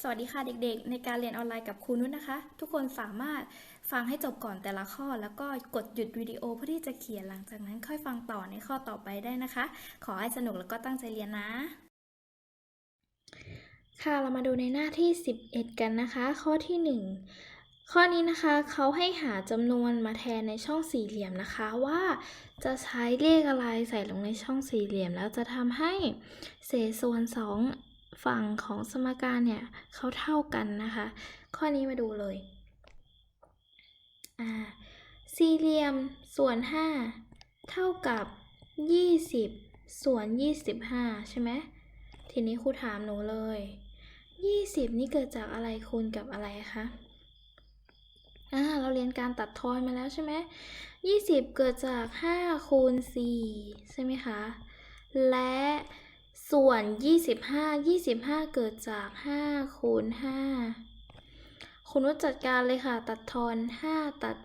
สวัสดีค่ะเด็กๆ ในการเรียนออนไลน์กับครูนุชนะคะ ทุกคนสามารถฟังให้จบก่อนแต่ละข้อ แล้วก็กดหยุดวิดีโอเพื่อที่จะเขียนหลังจากนั้นค่อยฟังต่อในข้อต่อไปได้นะคะ ขอให้สนุกแล้วก็ตั้งใจเรียนนะ ค่ะเรามาดูในหน้าที่ 11 กันนะคะ ข้อที่ 1 ข้อนี้นะคะเขาให้หาจำนวนมาแทนในช่องสี่เหลี่ยมนะคะว่า จะใช้เลขอะไรใส่ลงในช่องสี่เหลี่ยม แล้วจะทำให้เศษส่วนสอง ฝั่งของสมการเนี่ยเขาเท่ากันนะคะ ข้อนี้มาดูเลยอ่าสี่เหลี่ยมส่วน 5 เท่ากับ 20 ส่วน 25 ใช่ไหมทีนี้ครูถามหนูเลย 20 นี่เกิดจากอะไรคูณกับอะไรคะอ่าเราเรียนการตัดทอนมาแล้วใช่ไหม20 เกิดจาก 5 คูณ 4 ใช่ไหมคะ และ ส่วน 25 25 เกิดจาก 5 คูณ 5 คุณนุชจัดการเลยค่ะ ตัดทอน 5 ตัด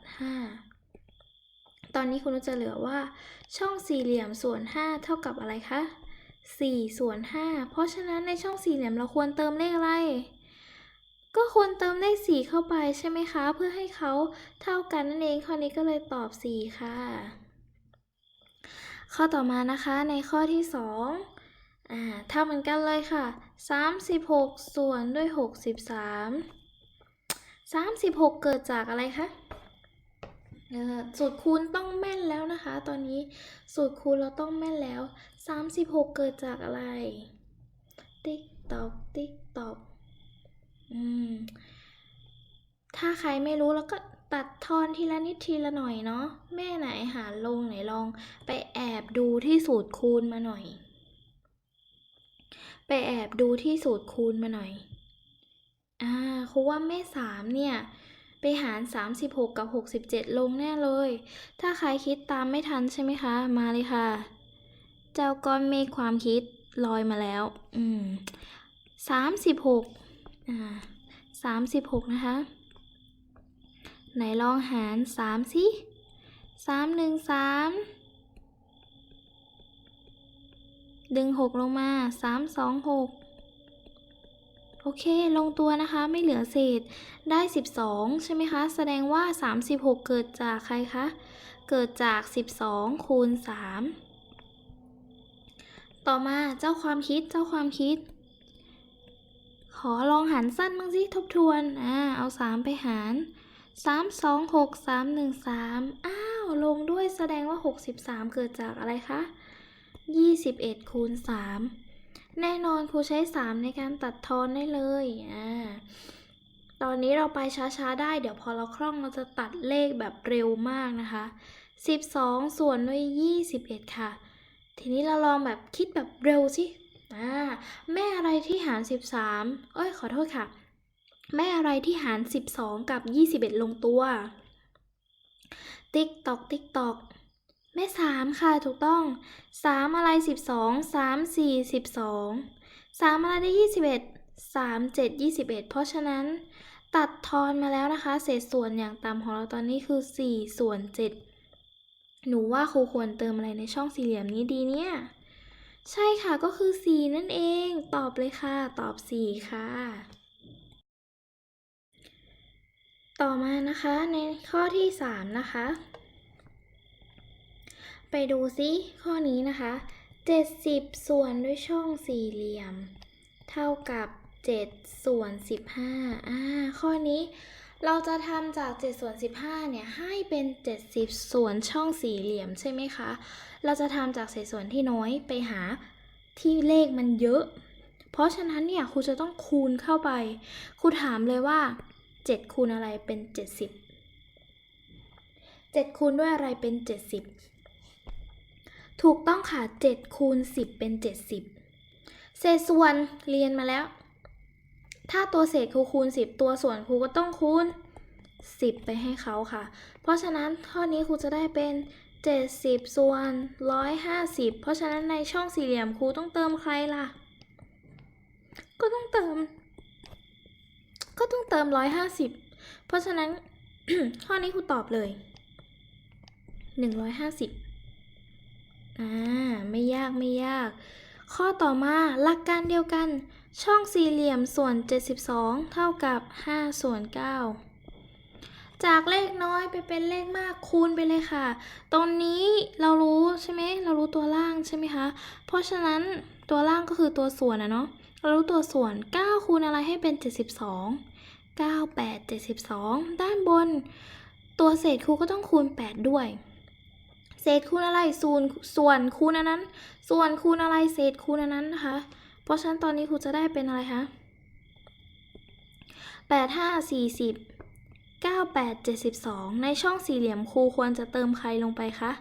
5 ตอนนี้คุณนุชจะเหลือว่า ช่องสี่เหลี่ยมส่วน 5 เท่ากับอะไรคะ 4 ส่วน 5 เพราะฉะนั้นในช่องสี่เหลี่ยมเราควรเติมเลขอะไร ก็ควรเติมเลข 4 เข้าไปใช่ไหมคะ เพื่อให้เขาเท่ากันนั่นเองข้อนี้ก็เลยตอบ 4 ค่ะ ข้อต่อมานะคะในข้อที่ 2 อ่าเท่าเหมือนกันเลยค่ะ 36 ส่วนด้วย 63 36 เกิดจากอะไรคะสูตรคูณต้องแม่นแล้วนะคะ ตอนนี้สูตรคูณเราต้องแม่นแล้ว 36 เกิดจากอะไร ติ๊กตอกติ๊กตอกอืมถ้าใครไม่รู้แล้วก็ตัดทอนทีละนิดทีละหน่อยเนาะแม่ไหนหารลงไหนลองไปแอบดูที่สูตรคูณมาหน่อย ไปแอบดูที่สูตรคูณมาหน่อย อ่าครูว่าแม่สามเนี่ย ไปหาร 36 กับ 67 ลงแน่เลย ถ้าใครคิดตามไม่ทันใช่ไหมคะ มาเลยค่ะ เจ้าก้อนเมฆความคิดลอยมาแล้ว อืม36 อ่า36นะคะ ไหนลองหาร3สิ3 1 3 ดึง 6 ลงมา 3 2 6 โอเค ลงตัวนะคะ ไม่เหลือเศษ ได้ 12 ใช่ไหมคะ แสดงว่า 36 เกิดจากใครคะ เกิดจาก 12 คูณ 3 ต่อมาเจ้าความคิด เจ้าความคิด ขอลองหารสั้นบ้างสิทบทวน อ่า เอา 3 ไปหาร3 2 6 3 1 3อ้าว ลงด้วยแสดงว่า63เกิดจากอะไรคะ 21คูณ3 แน่นอนครูใช้ 3 ในการตัดทอนได้เลยอ่าตอนนี้เราไปช้าๆ ได้เดี๋ยวพอเราคล่องเราจะตัดเลขแบบเร็วมากนะคะ 12 ส่วนด้วย 21 ค่ะ ทีนี้เราลองแบบคิดแบบเร็วสิอ่าแม่อะไรที่หาร 13 เอ้ยขอโทษค่ะ แม่อะไรที่หาร 12 กับ 21 ลงตัว ติ๊กตอกติ๊กตอก แม่สามค่ะถูกต้องสามอะไร12 3 4 12 3องสามอะไรได้21 3 7 21เอ็ดสามเจ็ดยี่สิบเอ็ดเพราะฉะนั้น ตัดทอนมาแล้วนะคะ เศษส่วนอย่างต่ำของเราตอนนี้คือ4ส่วน7หนูว่าครูควรเติมอะไรในช่องสี่เหลี่ยมนี้ดีเนี่ย ใช่ค่ะก็คือ4นั่นเอง ตอบเลยค่ะ ตอบ4ค่ะ ต่อมานะคะในข้อที่3นะคะ ไปดูซิข้อนี้นะคะ 70 ส่วนด้วยช่องสี่เหลี่ยม เท่ากับ 7 ส่วน 15อ่าข้อนี้เราจะทำจาก 7 ส่วน 15 เนี่ย ให้เป็น 70 ส่วนช่องสี่เหลี่ยมใช่ไหมคะ เราจะทำจากเศษส่วนที่น้อยไปหาที่เลขมันเยอะ เพราะฉะนั้นเนี่ยครูจะต้องคูณเข้าไป ครูถามเลยว่า 7 คูณอะไรเป็น 70 7 คูณด้วยอะไรเป็น 70 ถูกต้องค่ะ7คูณ10 เป็น 70 เศษส่วนเรียนมาแล้ว ถ้าตัวเศษครูคูณ 10 ตัวส่วนครูก็ต้องคูณ 10 ไปให้เขาค่ะ เพราะฉะนั้นข้อนี้ครูจะได้เป็น 70 ส่วน 150 เพราะฉะนั้นในช่องสี่เหลี่ยมครูต้องเติมใครล่ะ ก็ต้องเติม ก็ต้องเติม 150 เพราะฉะนั้นข้อนี้ครูตอบเลย 150 อ่าไม่ยากไม่ยาก ข้อต่อมาหลักการเดียวกัน ช่องสี่เหลี่ยมส่วน 72 เท่ากับ 5 ส่วน 9 จากเลขน้อยไปเป็นเลขมากคูณไปเลยค่ะ ตรงนี้เรารู้ใช่ไหมเรารู้ตัวล่างใช่ไหมคะ เพราะฉะนั้นตัวล่างก็คือตัวส่วนอะเนาะเรารู้ตัวส่วน 9 คูณอะไรให้เป็น 72 9 8 72 ด้านบน ตัวเศษครูก็ต้องคูณ 8 ด้วย เศษคูณอะไรส่วนส่วนคูณอันนั้น ส่วนคูณอะไรเศษคูณอันนั้นนะคะ เพราะฉะนั้นตอนนี้ครูจะได้เป็นอะไรคะแปดห้าสี่สิบเก้าแปดเจ็ดสิบสองในช่องสี่เหลี่ยมครูควรจะเติมใครลงไปคะ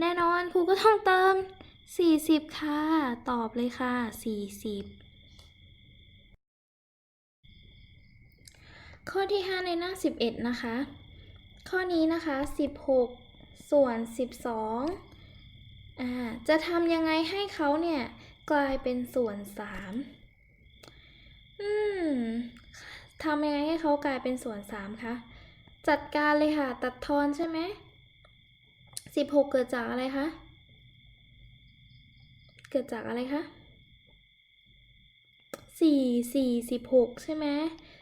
แน่นอนครูก็ต้องเติมสี่สิบค่ะ ตอบเลยค่ะสี่สิบข้อที่ 5 ในหน้า 11 นะคะ ข้อนี้นะคะ 16 ส่วน 12อ่าจะทำยังไงให้เขาเนี่ย กลายเป็นส่วน 3 อืมทำยังไงให้เขากลายเป็นส่วน 3 คะ จัดการเลยค่ะ ตัดทอนใช่ไหม16 เกิดจากอะไรคะ เกิดจากอะไรคะ4 4 16ใช่ไหม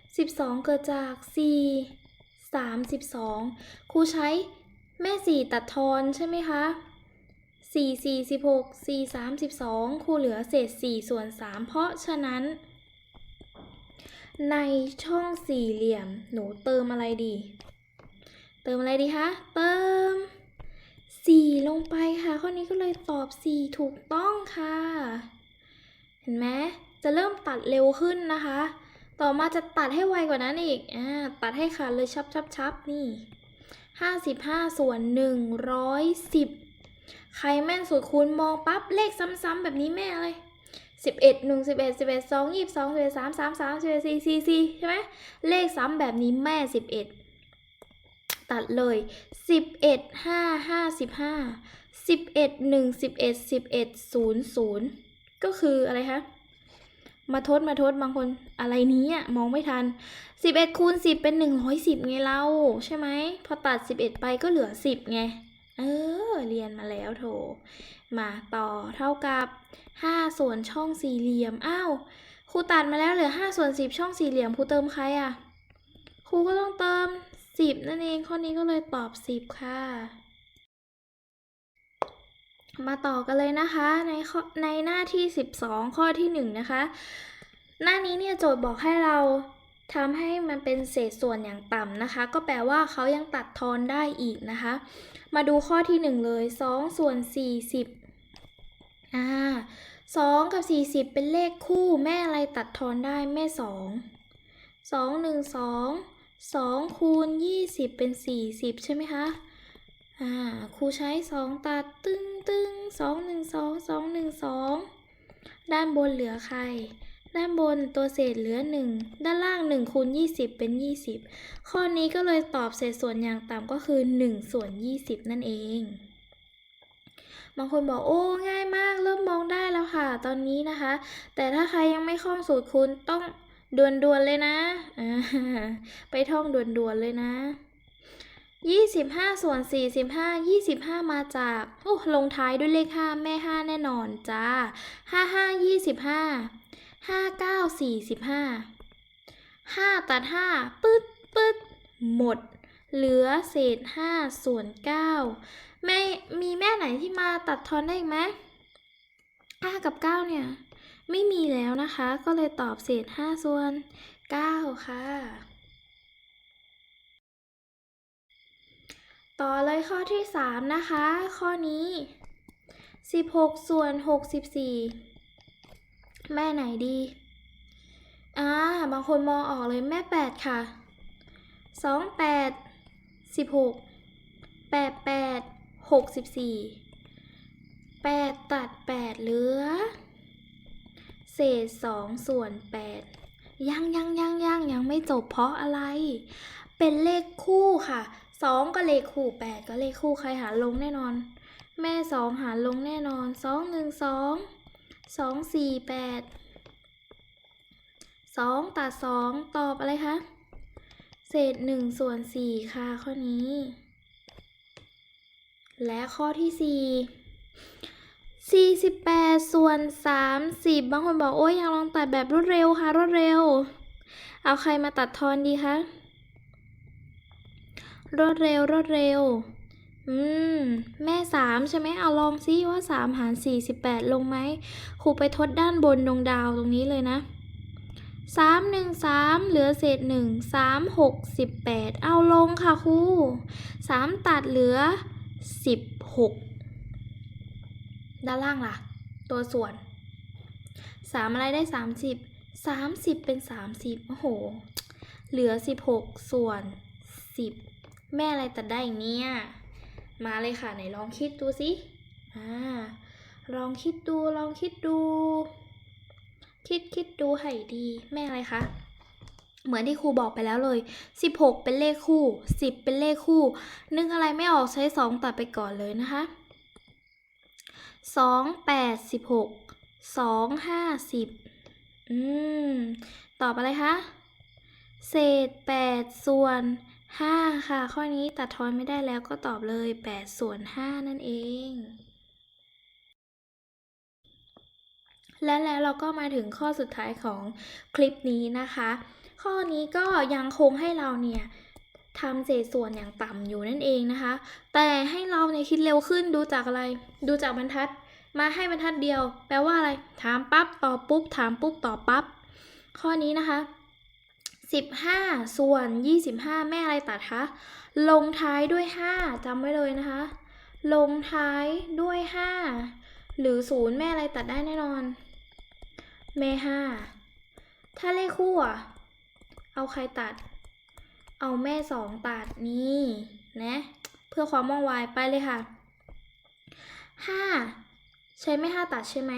12เกิดจาก4 32ครูใช้ แม่4ตัดทอนใช่ไหมคะ4 4 16 4 32ครูเหลือเศษ4ส่วน3เพราะฉะนั้น ในช่องสี่เหลี่ยมหนูเติมอะไรดี เติมอะไรดีคะ เติม4ลงไปค่ะ ข้อนี้ก็เลยตอบ4ถูกต้องค่ะ เห็นไหมจะเริ่มตัดเร็วขึ้นนะคะ ต่อมาจะตัดให้ไวกว่านั้นอีก อ่า ตัดให้ขาดเลยชับชับชับนี่ 55 ส่วน 110 ใครแม่นสุดคูณมองปั๊บเลขซ้ำๆแบบนี้แม่อะไร11 1 11 11 2 22 11 3 3 3 11 4 4 4ใช่ไหมเลขซ้ำแบบนี้แม่ 11 ตัดเลย 11 5 55 11 1 11 11 0 0 ก็คืออะไรคะ มาทดมาทดบางคนอะไรนี้อะมองไม่ทัน 11คูณ10 เป็น 110 ไงเราใช่ไหมพอตัด 11 ไปก็เหลือ 10 ไง เออ เรียนมาแล้วโถ มาต่อเท่ากับ 5 ส่วนช่องสี่เหลี่ยม อ้าวครูตัดมาแล้วเหลือ 5 ส่วน 10 ช่องสี่เหลี่ยมครูเติมใครอะครูก็ต้องเติม 10 นั่นเองข้อนี้ก็เลยตอบ 10 ค่ะ มาต่อกันเลยนะคะในข้อในหน้าที่ 12 ข้อที่ 1 นะคะ หน้านี้เนี่ยโจทย์บอกให้เราทำให้มันเป็นเศษส่วนอย่างต่ำนะคะ ก็แปลว่าเขายังตัดทอนได้อีกนะคะ มาดูข้อที่ 1 เลย 2 ส่วน 40อ่า2กับ 40 เป็นเลขคู่แม่อะไรตัดทอนได้แม่ 2 2 1 2 2คูณ20 เป็น 40 ใช่ไหมคะ อ่าครูใช้สองตัดตึ้งตึ้งสองหนึ่งสองสองหนึ่งสองด้านบนเหลือใคร ด้านบนตัวเศษเหลือหนึ่งด้านล่างหนึ่งคูณยี่สิบเป็นยี่สิบข้อนี้ก็เลยตอบเศษส่วนอย่างต่ำก็คือหนึ่งส่วนยี่สิบนั่นเองบางคนบอกโอ้ง่ายมากเริ่มมองได้แล้วค่ะ ตอนนี้นะคะ แต่ถ้าใครยังไม่คล่องสูตรคูณต้องด่วนๆเลยนะ ไปท่องด่วนๆเลยนะ 25 ส่วน 45 25 มาจากโอ้ลงท้ายด้วยเลข 5 แม่ 5 แน่นอนจ้า 55 25 59 45 5 ตัด 5 ปึ๊ดปึ๊ดหมด เหลือเศษ 5 ส่วน9แม่มีแม่ไหนที่มาตัดทอนได้อีกไหม5กับ 9 เนี่ย ไม่มีแล้วนะคะ ก็เลยตอบเศษ 5 ส่วน 9 ค่ะ ต่อเลยข้อที่ 3 นะคะ ข้อนี้ 16 ส่วน 64 แม่ไหนดี อ่า บางคนมองออกเลยแม่ 8 ค่ะ 2 8 16 8 8 64 8 ตัด 8 เหลือ เศษ 2 ส่วน 8 ยังยังยังยังยังไม่จบเพราะอะไร เป็นเลขคู่ค่ะ สองก็เลขคู่แปดก็เลขคู่ใครหารลงแน่นอน แม่สองหารลงแน่นอนสองหนึ่งสองสองสี่แปดสองตัดสองตอบอะไรคะ เศษหนึ่งส่วนสี่ค่ะข้อนี้ และข้อที่สี่48ส่วน30บางคนบอก โอ้ยอยากลองตัดแบบรวดเร็วค่ะรวดเร็ว เอาใครมาตัดทอนดีคะ รวดเร็วรวดเร็ว อืม แม่สามใช่ไหมเอาลองซิว่า3หาร48ลงไหมครูไปทดด้านบนดวงดาวตรงนี้เลยนะ3 1 3เหลือเศษ1 3 6 18เอาลงค่ะครู3ตัดเหลือ16ด้านล่างล่ะ ตัวส่วน3อะไรได้30 30เป็น30โอ้โห เหลือ16ส่วน10 แม่อะไรตัดได้อีกเนี่ย มาเลยค่ะไหนลองคิดดูสิอ่าลองคิดดูลองคิดดู คิดคิดดูให้ดี แม่อะไรคะเหมือนที่ครูบอกไปแล้วเลย 16 เป็นเลขคู่ 10 เป็นเลขคู่ นึกอะไรไม่ออกใช้ 2 ตัดไปก่อนเลยนะคะ 2 8 16 2 5 10อืม ตอบอะไรคะ เศษ 8 ส่วน 5 ค่ะ ข้อนี้ตัดทอนไม่ได้แล้วก็ตอบเลย 8 ส่วน 5 นั่นเอง และแล้วเราก็มาถึงข้อสุดท้ายของคลิปนี้นะคะ ข้อนี้ก็ยังคงให้เราเนี่ยทำเศษส่วนอย่างต่ำอยู่นั่นเองนะคะ แต่ให้เราเนี่ยคิดเร็วขึ้นดูจากอะไร ดูจากบรรทัด มาให้บรรทัดเดียว แปลว่าอะไร ถามปั๊บตอบปุ๊บ ถามปุ๊บตอบปั๊บ ข้อนี้นะคะ 15 ส่วน 25 แม่อะไรตัดคะ ลงท้ายด้วย 5จำไว้เลยนะคะ ลงท้ายด้วย 5 หรือ 0 แม่อะไรตัดได้แน่นอน แม่ 5 ถ้าเลขคู่อะเอาใครตัด เอาแม่ 2 ตัดนี่นะ เพื่อความว่องไวไปเลยค่ะ 5 ใช้ไม่ 5 ตัดใช่ไหม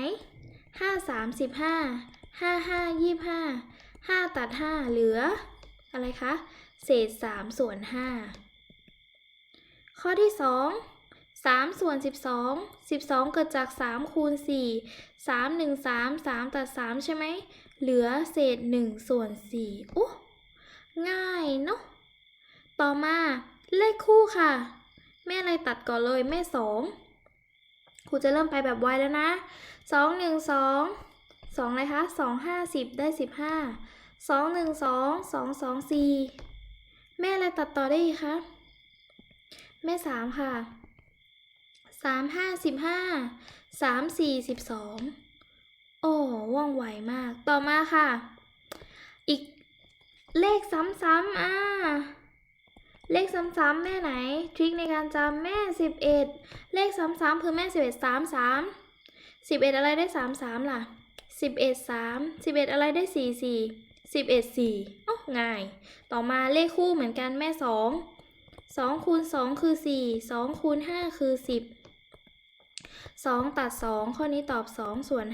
5 35 5 5 25 ตัด 5 เหลือ อะไรคะ เศษ 3 ส่วน 5 ข้อที่ 2 3 ส่วน 12 12 เกิดจาก 3 คูณ 4 3 1 3 3 ตัด 3 ใช่ไหม เหลือเศษ 1 ส่วน4โอ้ง่ายเนาะ ต่อมาเลขคู่ค่ะ แม่อะไรตัดก่อนเลยแม่2ครูจะเริ่มไปแบบไวแล้วนะ2 1 2 2อะไรคะ2 5 10ได้ สองหนึ่งสองสองสองสี่แม่อะไรตัดต่อได้อีกคะแม่สามค่ะสามห้าสิบห้าสามสี่สิบสองโอ้ว่องไวมาก ต่อมาค่ะ อีกเลขซ้ำๆอ่าเลขซ้ำๆแม่ไหน ทริคในการจำแม่สิบเอ็ดเลขซ้ำๆคือแม่สิบเอ็ดสามสามสิบเอ็ดอะไรได้สามสามล่ะสิบเอ็ดสามสิบเอ็ดอะไรได้สี่สี่ 11 4โอ้ง่าย ต่อมาเลขคู่เหมือนกันแม่2 2คูณ2คือ4 2คูณ5คือ10 2ตัด2ข้อนี้ตอบ2ส่วน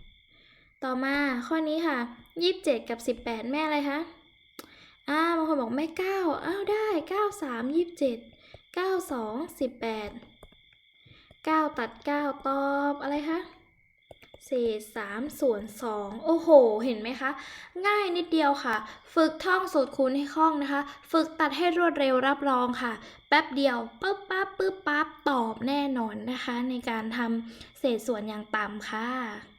5ต่อมาข้อนี้ค่ะ27กับ18แปดแม่อะไรคะอ่าบางคนบอกแม่เก้าอ้าวได้เก้าสามยี่สิบเจ็ดเก้าสองสิบแปดเก้าตัดเก้าตอบอะไรคะ เศษสามส่วนสองโอ้โห เห็นไหมคะ ง่ายนิดเดียวค่ะ ฝึกท่องสูตรคูณให้คล่องนะคะ ฝึกตัดให้รวดเร็วรับรองค่ะ แป๊บเดียวปึ๊บปั๊บปึ๊บปั๊บตอบแน่นอนนะคะ ในการทำเศษส่วนอย่างต่ำค่ะ